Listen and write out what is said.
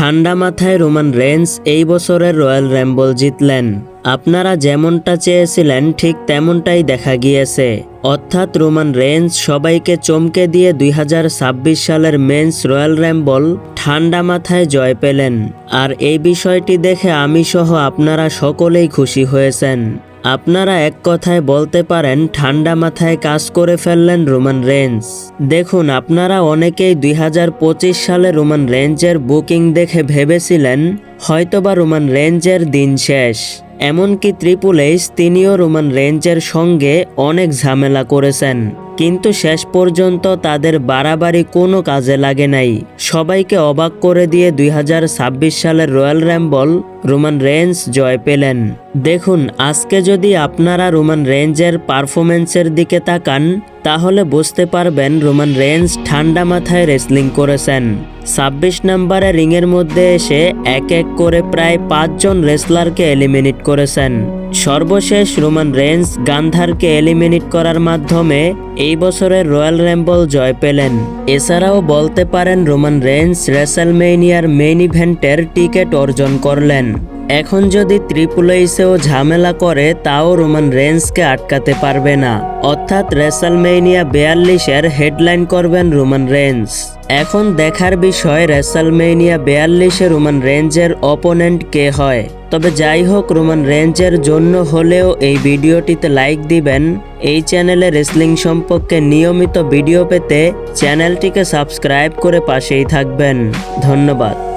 ঠান্ডা মাথায় Roman Reigns এই বছরের রয়্যাল র্যাম্বল জিতলেন। আপনারা যেমনটা চেয়েছিলেন, ঠিক তেমনটাই দেখা গিয়েছে। অর্থাৎ রোমান রেঞ্জ সবাইকে চমকে দিয়ে দুই হাজার ছাব্বিশ সালের মেন্স রয়্যাল র্যাম্বল ঠান্ডা মাথায় জয় পেলেন। আর এই বিষয়টি দেখে আমি সহ আপনারা সকলেই খুশি হয়েছেন। আপনারা এক কথায় বলতে পারেন, ঠান্ডা মাথায় কাজ করে ফেললেন রোমান রেঞ্জ। দেখুন, আপনারা অনেকেই দুই হাজার পঁচিশ সালে রোমান রেঞ্জের বুকিং দেখে ভেবেছিলেন, হয়তোবা রোমান রেঞ্জের দিন শেষ। এমনকি ত্রিপুলেশ তিনিও রোমান রেঞ্জের সঙ্গে অনেক ঝামেলা করেছেন। কিন্তু শেষ পর্যন্ত তাদের বাড়াবাড়ি কোনো কাজে লাগে নাই। সবাইকে অবাক করে দিয়ে দু হাজার ছাব্বিশ সালের রয়্যাল র্যাম্বল রোমান রেঞ্জ জয় পেলেন। দেখুন, আজকে যদি আপনারা রোমান রেঞ্জের পারফরমেন্সের দিকে তাকান, তাহলে বুঝতে পারবেন রোমান রেঞ্জ ঠান্ডা মাথায় রেসলিং করেছেন। ছাব্বিশ নম্বরে রিংয়ের মধ্যে এসে এক এক করে প্রায় পাঁচজন রেসলারকে এলিমিনেট করেছেন। সর্বশেষ রোমান রেঞ্জ গান্ধারকে এলিমিনেট করার মাধ্যমে এই বছরের রয়্যাল র্যাম্বল জয় পেলেন। এছাড়াও বলতে পারেন রোমান রেঞ্জ রেসেলমেনিয়ার মেইন ইভেন্টের টিকিট অর্জন করলেন। এখন যদি ত্রিপুল এইচেও ঝামেলা করে, তাও রোমান রেঞ্জকে আটকাতে পারবে না। অর্থাৎ রেসালমেনিয়া বেয়াল্লিশের হেডলাইন করবেন রোমান রেঞ্জ এখন দেখার বিষয় রেসালমেনিয়া বেয়াল্লিশে রোমান রেঞ্জের অপোনেন্ট কে হয়? তবে যাই হোক, রোমান রেঞ্জের জন্য হলেও এই ভিডিওটিতে লাইক দিবেন। এই চ্যানেলে রেসলিং সম্পর্কে নিয়মিত ভিডিও পেতে চ্যানেলটিকে সাবস্ক্রাইব করে পাশেই থাকবেন। ধন্যবাদ।